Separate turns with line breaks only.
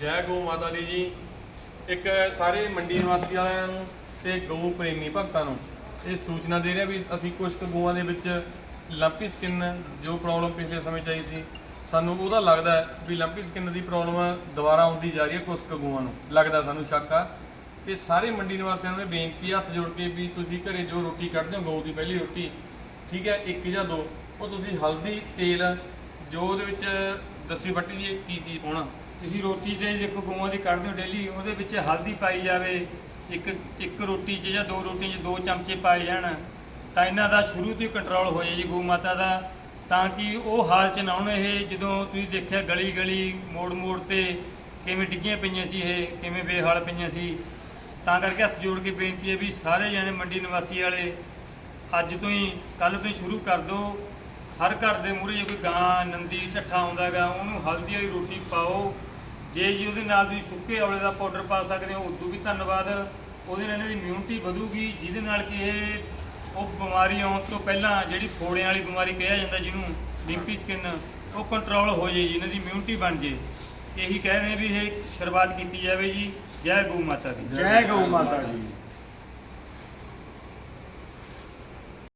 ਜੈ ਗਊ ਮਾਤਾ ਦੀ ਜੀ। ਇੱਕ ਸਾਰੇ ਮੰਡੀ ਨਿਵਾਸੀ ਵਾਲਿਆਂ ਨੂੰ ਤੇ ਗਊ ਪ੍ਰੇਮੀ ਭਗਤਾਂ ਨੂੰ ਇਹ ਸੂਚਨਾ ਦੇ ਰਿਹਾ ਵੀ ਅਸੀਂ ਕੁਝ ਕੁ ਗਊਆਂ ਦੇ ਵਿੱਚ ਲੰਪੀ ਸਕਿਨ ਜੋ ਪ੍ਰੋਬਲਮ ਪਿਛਲੇ ਸਮੇਂ ਚ ਆਈ ਸੀ, ਸਾਨੂੰ ਉਹਦਾ ਲੱਗਦਾ ਹੈ ਵੀ ਲੰਪੀ ਸਕਿਨ ਦੀ ਪ੍ਰੋਬਲਮ ਦੁਬਾਰਾ ਆਉਂਦੀ ਜਾ ਰਹੀ ਹੈ ਕੁਝ ਕੁ ਗਊਆਂ ਨੂੰ। ਲੱਗਦਾ ਸਾਨੂੰ ਸ਼ੱਕ ਆ। ਤੇ ਸਾਰੇ ਮੰਡੀ ਨਿਵਾਸੀਆਂ ਨੂੰ ਇਹ ਬੇਨਤੀ ਹੱਥ ਜੋੜ ਕੇ ਵੀ ਤੁਸੀਂ ਘਰੇ ਜੋ ਰੋਟੀ ਕੱਢਦੇ ਹੋ, ਗਊ ਦੀ ਪਹਿਲੀ ਰੋਟੀ, ਠੀਕ ਹੈ, ਇੱਕ ਜਾਂ ਦੋ, ਉਹ ਤੁਸੀਂ ਹਲਦੀ, ਤੇਲ, ਜੋ ਉਹਦੇ ਵਿੱਚ ਦੱਸੀ ਬੱਟੀ ਦੀ ਕੀ ਚੀਜ਼ ਪਾਉਣਾ?
ਤੁਸੀਂ ਰੋਟੀ ਤੇ ਦੇਖੋ ਗਊਆਂ ਦੀ ਕੱਢਦੇ ਹੋ ਡੇਲੀ ਉਹਦੇ ਵਿੱਚ ਹਲਦੀ ਪਾਈ ਜਾਵੇ, ਇੱਕ ਇੱਕ ਰੋਟੀ 'ਚ ਜਾਂ ਦੋ ਰੋਟੀ 'ਚ ਦੋ ਚਮਚੇ ਪਾਏ ਜਾਣ, ਤਾਂ ਇਹਨਾਂ ਦਾ ਸ਼ੁਰੂ ਤੋਂ ਹੀ ਕੰਟਰੋਲ ਹੋ ਜਾਏ ਜੀ ਗਊ ਮਾਤਾ ਦਾ, ਤਾਂ ਕਿ ਉਹ ਹਾਲ 'ਚ ਨਾ ਆਉਣ ਇਹ ਜਦੋਂ ਤੁਸੀਂ ਦੇਖਿਆ ਗਲੀ ਗਲੀ, ਮੋੜ ਮੋੜ ਤੇ ਕਿਵੇਂ ਡਿੱਗੀਆਂ ਪਈਆਂ ਸੀ ਇਹ, ਕਿਵੇਂ ਬੇਹਾਲ ਪਈਆਂ ਸੀ, ਤਾਂ ਕਰਕੇ ਹੱਥ ਜੋੜ ਕੇ ਬੇਨਤੀ ਹੈ ਵੀ ਸਾਰੇ ਜਣੇ ਮੰਡੀ ਨਿਵਾਸੀ ਵਾਲੇ, ਅੱਜ ਤੋਂ ਹੀ ਕੱਲ ਤੋਂ ਹੀ ਸ਼ੁਰੂ ਕਰ ਦਿਓ ਹਰ ਘਰ ਦੇ ਮੂਹਰੇ ਜੇ ਕੋਈ ਗਾਂ, ਨੰਦੀ, ਝੱਠਾ ਆਉਂਦਾ ਹੈਗਾ ਉਹਨੂੰ ਹਲਦੀ ਵਾਲੀ ਰੋਟੀ ਪਾਓ। ਜੇ ਜੀ ਉਹਦੇ ਨਾਲ ਤੁਸੀਂ ਸੁੱਕੇ ਔਲੇ ਦਾ ਪਾਊਡਰ ਪਾ ਸਕਦੇ ਹੋ, ਉਦੋਂ ਵੀ ਧੰਨਵਾਦ। ਉਹਦੇ ਨਾਲ ਇਹਨਾਂ ਦੀ ਇਮਿਊਨਿਟੀ ਵਧੂਗੀ, ਜਿਹਦੇ ਨਾਲ ਕਿ ਇਹ, ਉਹ ਬਿਮਾਰੀ ਆਉਣ ਤੋਂ ਪਹਿਲਾਂ ਜਿਹੜੀ ਫੋੜਿਆਂ ਵਾਲੀ ਬਿਮਾਰੀ ਕਿਹਾ ਜਾਂਦਾ ਜਿਹਨੂੰ ਲਿੰਪੀ ਸਕਿਨ ਉਹ ਕੰਟਰੋਲ ਹੋ ਜੇ ਜੀ, ਇਹਨਾਂ ਦੀ ਇਮਿਊਨਿਟੀ ਬਣ ਜੇ ਇਹੀ ਕਹਿ ਰਹੇ ਵੀ ਇਹ ਸ਼ੁਰੂਆਤ ਕੀਤੀ ਜਾਵੇ ਜੀ। ਜੈ ਗਊ ਮਾਤਾ ਦੀ।
ਜੈ ਗਊ ਮਾਤਾ ਜੀ